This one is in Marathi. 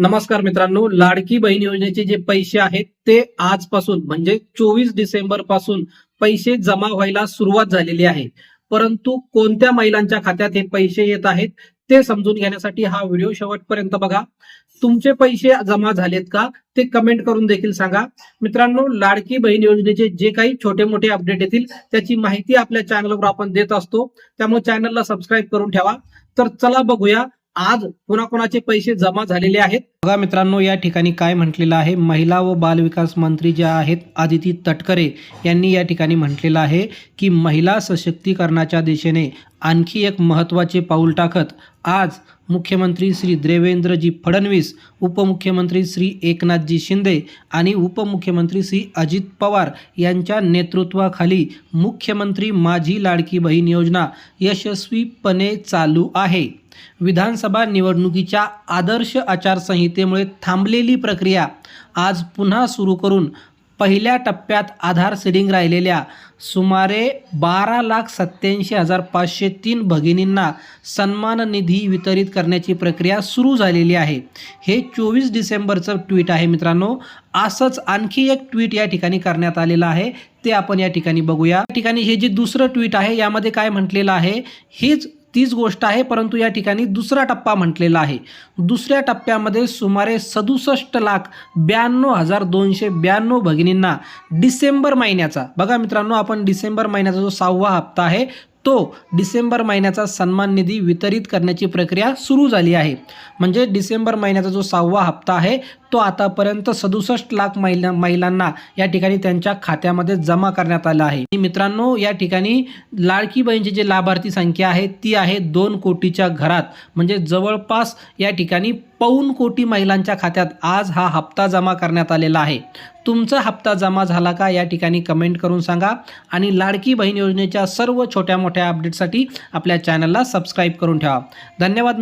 नमस्कार मित्रांनो लाडकी बहीण योजनेचे जे पैसे आहेत ते आजपासून म्हणजे चोवीस डिसेंबरपासून पैसे जमा व्हायला सुरुवात झालेली आहे. परंतु कोणत्या महिलांच्या खात्यात हे पैसे येत आहेत ते समजून घेण्यासाठी हा व्हिडिओ शेवटपर्यंत बघा. तुमचे पैसे जमा झालेत का ते कमेंट करून देखील सांगा. मित्रांनो लाडकी बहीण योजनेचे जे काही छोटे मोठे अपडेट येतील त्याची माहिती आपल्या चॅनलवर आपण देत असतो. त्यामुळे चॅनलला सबस्क्राईब करून ठेवा. तर चला बघूया आज कोणाकोणाचे पैसे जमा झालेले आहेत? बघा मित्रांनो या ठिकाणी काय म्हटलेलं आहे? महिला व बालविकास मंत्री ज्या आहेत आदिती तटकरे यांनी या ठिकाणी म्हटलेलं आहे की महिला सशक्तीकरणाच्या दिशेने आणखी एक महत्त्वाचे पाऊल टाकत आज मुख्यमंत्री श्री देवेंद्रजी फडणवीस उपमुख्यमंत्री श्री एकनाथजी शिंदे आणि उपमुख्यमंत्री श्री अजित पवार यांच्या नेतृत्वाखाली मुख्यमंत्री माझी लाडकी बहीण योजना यशस्वीपणे चालू आहे. विधानसभा निवडणुकीच्या आदर्श आचारसंहितेमुळे थांबलेली प्रक्रिया आज पुन्हा सुरू करून पहिल्या टप्प्यात आधार सिडिंग राहिलेल्या सुमारे बारा लाख सत्याऐंशी हजार पाचशे तीन भगिनींना सन्मान निधी वितरित करण्याची प्रक्रिया सुरू झालेली आहे. हे चोवीस डिसेंबरचं ट्विट आहे मित्रांनो. असंच आणखी एक ट्विट या ठिकाणी करण्यात आलेलं आहे. ते आपण या ठिकाणी बघूया. या ठिकाणी हे जे दुसरं ट्विट आहे यामध्ये काय म्हटलेलं आहे? हीच तीच गोष्ट आहे परंतु या ठिकाणी दुसरा टप्पा म्हटलेला आहे. दुसऱ्या टप्प्यामध्ये सुमारे सदुसष्ट लाख ब्याण्णव हजार दोनशे ब्याण्णव भगिनींना डिसेंबर महिन्याचा बघा मित्रांनो आपण डिसेंबर महिन्याचा जो सहावा हप्ता आहे तो डिसेंबर महिन्याचा सन्मान निधी वितरित करण्याची प्रक्रिया सुरू झाली आहे. म्हणजे डिसेंबर महिन्याचा जो सहावा हप्ता आहे तो आतापर्यंत सदुसष्ट लाख महिला महिलांना या ठिकाणी त्यांच्या खात्यामध्ये जमा करण्यात आला आहे. मित्रांनो या ठिकाणी लाडकी बहिणीची जी लाभार्थी संख्या आहे ती आहे दोन कोटीच्या घरात. म्हणजे जवळपास या ठिकाणी पाऊन कोटी महिलांच्या खात्यात आज हा हप्ता जमा करण्यात आलेला आहे. तुमचा हप्ता जमा झाला का या ठिकाणी कमेंट करून सांगा आणि लाडकी बहीण योजनेच्या सर्व छोट्या मोठ्या अपडेटसाठी आपल्या चॅनलला सबस्क्राईब करून ठेवा. धन्यवाद